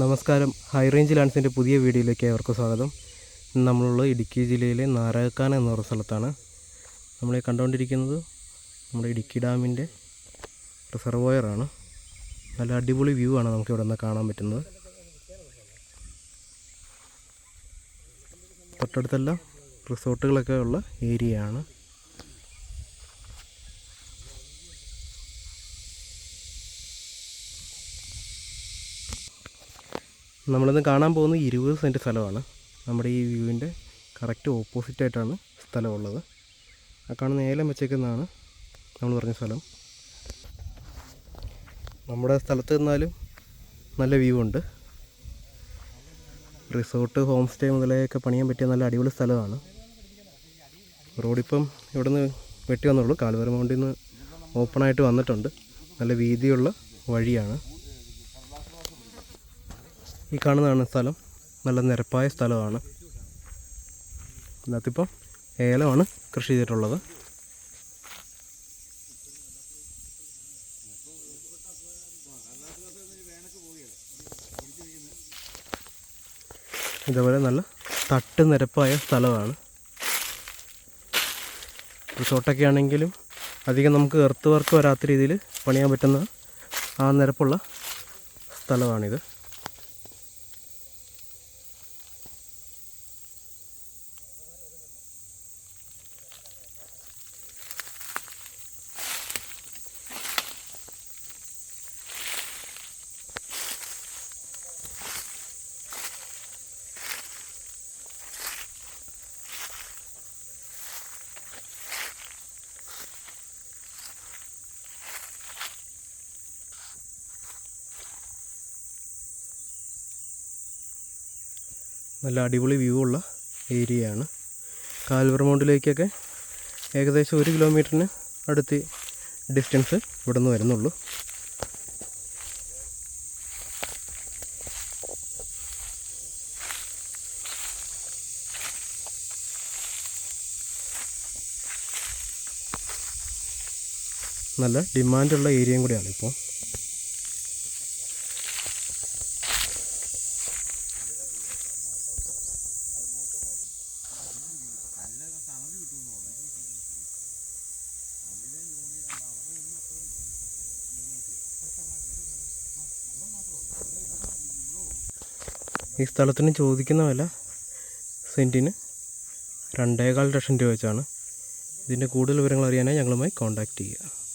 നമസ്കാരം. High range ലാൻഡ്സിന്റെ പുതിയ വീഡിയോയിലേക്ക് ഏവർക്കും സ്വാഗതം. നമ്മളുള്ള ഇടുക്കി ജില്ലയിലെ നാരകക്കാന എന്ന പറഞ്ഞ സ്ഥലത്താണ് നമ്മൾ കണ്ടുകൊണ്ടിരിക്കുന്നത്. നമ്മുടെ ഇടുക്കി ഡാമിന്റെ റിസർവോയറാണ് നല്ല അടിപൊളി വ്യൂ ആണ് നമുക്ക് ഇവിടെ നിന്ന് കാണാൻ പറ്റുന്നത്. തൊട്ടടുത്തെല്ലാം റിസോർട്ടുകളൊക്കെ ഉള്ള ഏരിയയാണ് നമ്മളിന്ന് കാണാൻ പോകുന്നത് ഇരുപത് സെന്റ് സ്ഥലമാണ്. നമ്മുടെ ഈ വ്യൂവിന്റെ കറക്റ്റ് ഓപ്പോസിറ്റ് ആയിട്ടാണ് സ്ഥലമുള്ളത്. ആ കാണുന്ന ഏലം വെച്ചേക്കുന്നതാണ് നമ്മൾ പറഞ്ഞ സ്ഥലം. നമ്മുടെ സ്ഥലത്ത് നിന്നാലും നല്ല വ്യൂ ഉണ്ട്. റിസോർട്ട് ഹോം സ്റ്റേ മുതലൊക്കെ പണിയാൻ പറ്റിയ നല്ല അടിപൊളി സ്ഥലമാണ്. റോഡിപ്പം ഇവിടെ നിന്ന് വെട്ടി വന്നുള്ളൂ കാൽവരമൗണ്ടിൽ നിന്ന് ഓപ്പണായിട്ട് വന്നിട്ടുണ്ട്. നല്ല വീതിയുള്ള വഴിയാണ്. ഈ കാണുന്നതാണ് സ്ഥലം. നല്ല നിരപ്പായ സ്ഥലമാണ്. അതിനകത്തിപ്പം ഏലമാണ് കൃഷി ചെയ്തിട്ടുള്ളത്. ഇതേപോലെ നല്ല തട്ട് നിരപ്പായ സ്ഥലമാണ്. റിസോർട്ടൊക്കെ ആണെങ്കിലും അധികം നമുക്ക് എർത്ത് വർക്ക് വരാത്ത രീതിയിൽ പണിയാൻ പറ്റുന്ന ആ നിരപ്പുള്ള സ്ഥലമാണിത്. നല്ല അടിപൊളി വ്യൂ ഉള്ള ഏരിയയാണ് കാൽവർ മൗണ്ടിലേക്കൊക്കെ ഏകദേശം ഒരു കിലോമീറ്ററിന് അടുത്ത് ഡിസ്റ്റൻസ് ഇവിടെ നിന്ന് വരുന്നുള്ളൂ. നല്ല ഡിമാൻഡുള്ള ഏരിയയും കൂടിയാണ് ഇപ്പോൾ ഈ സ്ഥലത്തിന് ചോദിക്കുന്ന വില സെന്റിന് രണ്ടേകാൽ ലക്ഷം രൂപ വെച്ചാണ്. ഇതിന്റെ കൂടുതൽ വിവരങ്ങൾ അറിയാനായി ഞങ്ങളുമായി കോൺടാക്റ്റ് ചെയ്യുക.